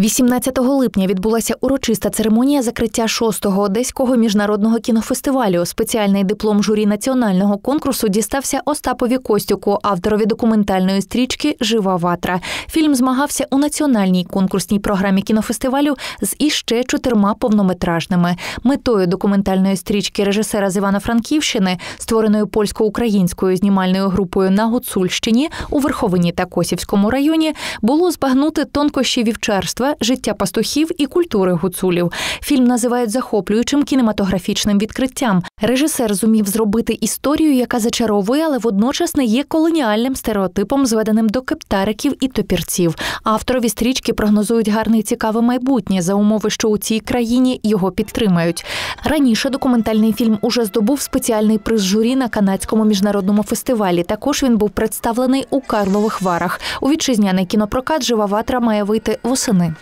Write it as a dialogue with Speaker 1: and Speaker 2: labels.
Speaker 1: 18 липня відбулася урочиста церемонія закриття 6-го одеського міжнародного кінофестивалю. Спеціальний диплом журі національного конкурсу дістався Остапові Костюку, авторові документальної стрічки Жива ватра. Фільм змагався у національній конкурсній програмі кінофестивалю з іще чотирма повнометражними. Метою документальної стрічки режисера з Івано-Франківщини, створеної польсько-українською знімальною групою на Гуцульщині у Верховині та Косівському районі, було збагнути тонкощі вівчарства життя пастухів і культури гуцулів. Фільм називають захоплюючим кінематографічним відкриттям. Режисер зумів зробити історію, яка зачаровує, але водночас не є колоніальним стереотипом, зведеним до кептариків і топірців. Авторові стрічки прогнозують гарне і цікаве майбутнє за умови, що у цій країні його підтримають. Раніше документальний фільм уже здобув спеціальний приз журі на канадському міжнародному фестивалі. Також він був представлений у Карлових Варах. У вітчизняний кінопрокат Жива ватра має вийти восени.